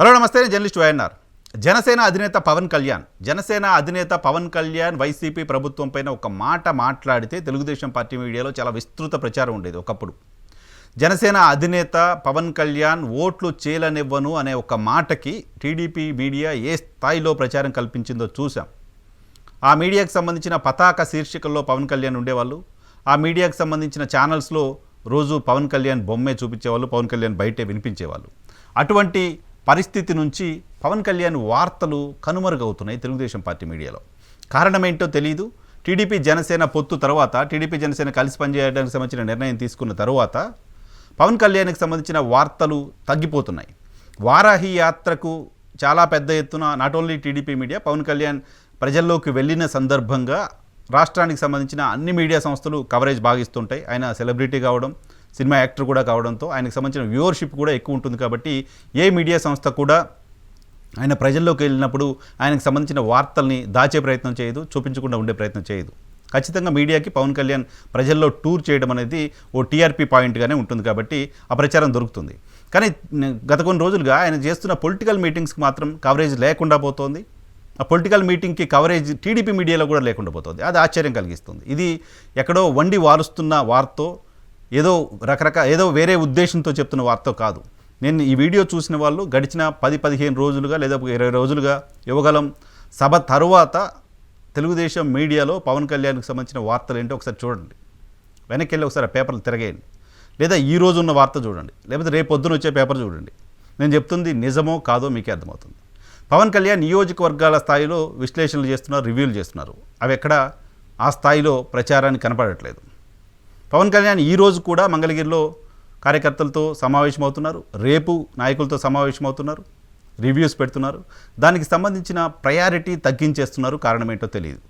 Hello నమస్తే నేను journalist YNR. Janasena అధినేత పవన్ కళ్యాణ్. జనసేన అధినేత పవన్ కళ్యాణ్ వైసీపీ ప్రభుత్వం పైన ఒక మాట మాట్లాడితే తెలుగుదేశం పార్టీ మీడియాలో చాలా విస్తృత ప్రచారం ఉండేది ఒకప్పుడు. జనసేన అధినేత పవన్ కళ్యాణ్ ఓట్లు చేయలనివ్వను అనే ఒక మాటకి టీడీపీ మీడియా ఏ స్థాయిలో ప్రచారం కల్పించిందో చూసాం ఆ మీడియాకు సంబంధించిన పతాక శీర్షికల్లో పవన్ కళ్యాణ్ ఉండేవాళ్ళు. ఆ మీడియాకు సంబంధించిన ఛానల్స్లో రోజు పవన్ కళ్యాణ్ బొమ్మే చూపించేవాళ్ళు పవన్ కళ్యాణ్ బయటే వినిపించేవాళ్ళు. అటువంటి పరిస్థితి నుంచి పవన్ కళ్యాణ్ వార్తలు కనుమరుగవుతున్నాయి తెలుగుదేశం పార్టీ మీడియాలో. కారణం ఏంటో తెలియదు టీడీపీ జనసేన పొత్తు తర్వాత టీడీపీ జనసేన కలిసి పనిచేయడానికి సంబంధించిన నిర్ణయం తీసుకున్న తర్వాత పవన్ కళ్యాణ్కి సంబంధించిన వార్తలు తగ్గిపోతున్నాయి. వారాహి యాత్రకు చాలా పెద్ద ఎత్తున not only TDP media Pawan Kalyan ప్రజల్లోకి వెళ్ళిన సందర్భంగా రాష్ట్రానికి సంబంధించిన అన్ని మీడియా సంస్థలు కవరేజ్ బాగిస్తుంటాయి. ఆయన సెలబ్రిటీ కావడం సినిమా యాక్టర్ కూడా కావడంతో ఆయనకు సంబంధించిన వ్యూవర్షిప్ కూడా ఎక్కువ ఉంటుంది కాబట్టి ఏ మీడియా సంస్థ కూడా ఆయన ప్రజల్లోకి వెళ్ళినప్పుడు ఆయనకు సంబంధించిన వార్తల్ని దాచే ప్రయత్నం చేయదు చూపించకుండా ఉండే ప్రయత్నం చేయదు. ఖచ్చితంగా మీడియాకి పవన్ కళ్యాణ్ ప్రజల్లో టూర్ చేయడం అనేది ఓ టీఆర్పీ పాయింట్గానే ఉంటుంది కాబట్టి ఆ ప్రచారం దొరుకుతుంది. కానీ గత కొన్ని రోజులుగా ఆయన చేస్తున్న పొలిటికల్ మీటింగ్స్కి మాత్రం కవరేజ్ లేకుండా పోతోంది. ఆ పొలిటికల్ మీటింగ్కి కవరేజ్ టీడీపీ మీడియాలో కూడా లేకుండా పోతుంది. అది ఆశ్చర్యం కలిగిస్తుంది. ఇది ఎక్కడో వండి వారుస్తున్న వార్తో ఏదో రకరకాల ఏదో వేరే ఉద్దేశంతో చెప్తున్న వార్త కాదు. నేను ఈ వీడియో చూసిన వాళ్ళు గడిచిన పది పదిహేను రోజులుగా లేదా ఇరవై రోజులుగా యువగలం సభ తరువాత తెలుగుదేశం మీడియాలో పవన్ కళ్యాణ్కి సంబంధించిన వార్తలు ఏంటో ఒకసారి చూడండి. వెనక్కి వెళ్ళి ఒకసారి ఆ పేపర్లు తిరగేయండి. లేదా ఈ రోజు ఉన్న వార్త చూడండి. లేకపోతే రేపు పొద్దున వచ్చే పేపర్ చూడండి. నేను చెప్తుంది నిజమో కాదో మీకే అర్థమవుతుంది. పవన్ కళ్యాణ్ నియోజకవర్గాల స్థాయిలో విశ్లేషణలు చేస్తున్నారు రివ్యూలు చేస్తున్నారు. అవి ఎక్కడ? ఆ స్థాయిలో ప్రచారానికి కనపడట్లేదు. పవన్ కళ్యాణ్ ఈ రోజు కూడా మంగళగిరిలో కార్యకర్తలతో సమావేశమవుతున్నారు. రేపు నాయకులతో సమావేశమవుతున్నారు. రివ్యూస్ పెడుతున్నారు. దానికి సంబంధించిన ప్రయారిటీ తగ్గించేస్తున్నారు. కారణం ఏంటో తెలియదు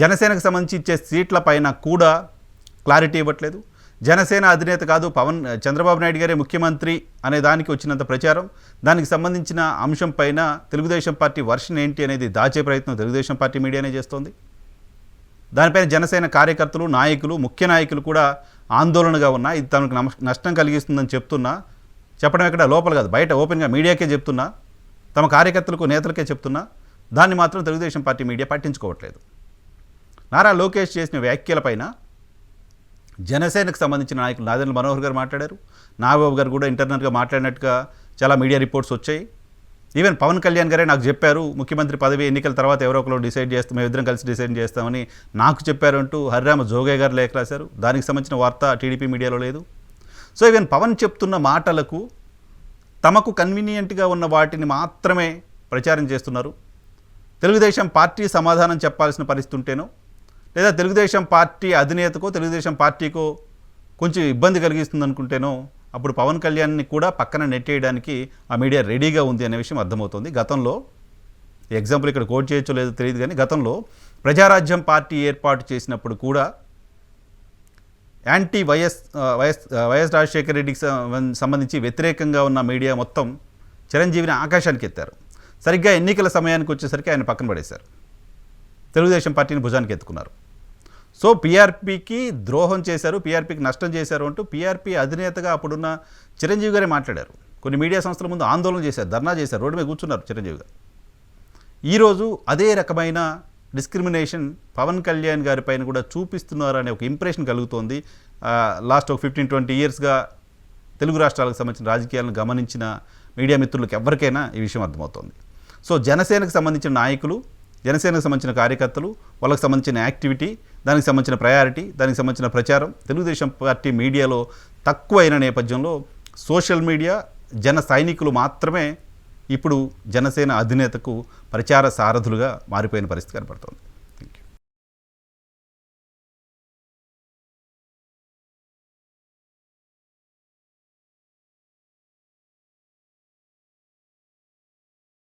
జనసేనకు సంబంధించి ఇచ్చే సీట్ల పైన కూడా క్లారిటీ ఇవ్వట్లేదు. జనసేన అధినేత కాదు పవన్ చంద్రబాబు నాయుడు గారే ముఖ్యమంత్రి అనే దానికి వచ్చినంత ప్రచారం. దానికి సంబంధించిన అంశం పైన తెలుగుదేశం పార్టీ వర్షన్ ఏంటి అనేది దాచే ప్రయత్నం తెలుగుదేశం పార్టీ మీడియానే చేస్తోంది. దానిపైన జనసేన కార్యకర్తలు నాయకులు ముఖ్య నాయకులు కూడా ఆందోళనగా ఉన్నా ఇది తనకు నష్టం కలిగిస్తుందని చెప్తున్నా చెప్పడం ఎక్కడ లోపల కాదు బయట ఓపెన్గా మీడియాకే చెప్తున్నా తమ కార్యకర్తలకు నేతలకే చెప్తున్నా దాన్ని మాత్రం తెలుగుదేశం పార్టీ మీడియా పట్టించుకోవట్లేదు. నారా లోకేష్ చేసిన వ్యాఖ్యలపైన జనసేనకు సంబంధించిన నాయకులు నాదెండ్ల మనోహర్ గారు మాట్లాడారు. నాగబాబు గారు కూడా ఇంటర్నల్గా మాట్లాడినట్టుగా చాలా మీడియా రిపోర్ట్స్ వచ్చాయి. ఈవెన్ పవన్ కళ్యాణ్ గారే నాకు చెప్పారు ముఖ్యమంత్రి పదవి ఎన్నికల తర్వాత ఎవరో ఒకరు డిసైడ్ చేస్తాం మేమిద్దరం కలిసి డిసైడ్ చేస్తామని నాకు చెప్పారు అంటూ హరిరామ జోగయ్య గారు లేఖ రాశారు. దానికి సంబంధించిన వార్త టీడీపీ మీడియాలో లేదు. సో ఈవెన్ పవన్ చెప్తున్న మాటలకు తమకు కన్వీనియంట్గా ఉన్న వాటిని మాత్రమే ప్రచారం చేస్తున్నారు. తెలుగుదేశం పార్టీ సమాధానం చెప్పాల్సిన పరిస్థితి ఉంటేనో లేదా తెలుగుదేశం పార్టీ అధినేతకో తెలుగుదేశం పార్టీకో కొంచెం ఇబ్బంది కలిగిస్తుంది అనుకుంటేనో అప్పుడు పవన్ కళ్యాణ్ని కూడా పక్కన నెట్టేయడానికి ఆ మీడియా రెడీగా ఉంది అనే విషయం అర్థమవుతుంది. గతంలో ఎగ్జాంపుల్ ఇక్కడ కోట్ చేయొచ్చో లేదో తెలియదు కానీ గతంలో ప్రజారాజ్యం పార్టీ ఏర్పాటు చేసినప్పుడు కూడా anti YS YS YS Rajasekhara రెడ్డికి సంబంధించి వ్యతిరేకంగా ఉన్న మీడియా మొత్తం చిరంజీవిని ఆకాశానికి ఎత్తారు. సరిగ్గా ఎన్నికల సమయానికి వచ్చేసరికి ఆయన పక్కన పడేశారు. తెలుగుదేశం పార్టీని భుజానికి ఎత్తుకున్నారు. సో పీఆర్పీకి ద్రోహం చేశారు పీఆర్పీకి నష్టం చేశారు అంటూ పీఆర్పీ అధినేతగా అప్పుడున్న చిరంజీవి గారే మాట్లాడారు. కొన్ని మీడియా సంస్థల ముందు ఆందోళన చేశారు ధర్నా చేశారు రోడ్డు మీద కూర్చున్నారు చిరంజీవి గారు. ఈరోజు అదే రకమైన డిస్క్రిమినేషన్ పవన్ కళ్యాణ్ గారి పైన కూడా చూపిస్తున్నారు అనే ఒక ఇంప్రెషన్ కలుగుతోంది. లాస్ట్ ఒక ఫిఫ్టీన్ ట్వంటీ ఇయర్స్గా తెలుగు రాష్ట్రాలకు సంబంధించిన రాజకీయాలను గమనించిన మీడియా మిత్రులకు ఎవరికైనా ఈ విషయం అర్థమవుతోంది. సో జనసేనకు సంబంధించిన నాయకులు జనసేనకు సంబంధించిన కార్యకర్తలు వాళ్ళకి సంబంధించిన యాక్టివిటీ దానికి సంబంధించిన ప్రయారిటీ దానికి సంబంధించిన ప్రచారం. తెలుగుదేశం పార్టీ మీడియాలో తక్కువైన నేపథ్యంలో సోషల్ మీడియా జన సైనికులు మాత్రమే ఇప్పుడు జనసేన అధినేతకు ప్రచార సారథులుగా మారిపోయిన పరిస్థితి కనపడుతోంది.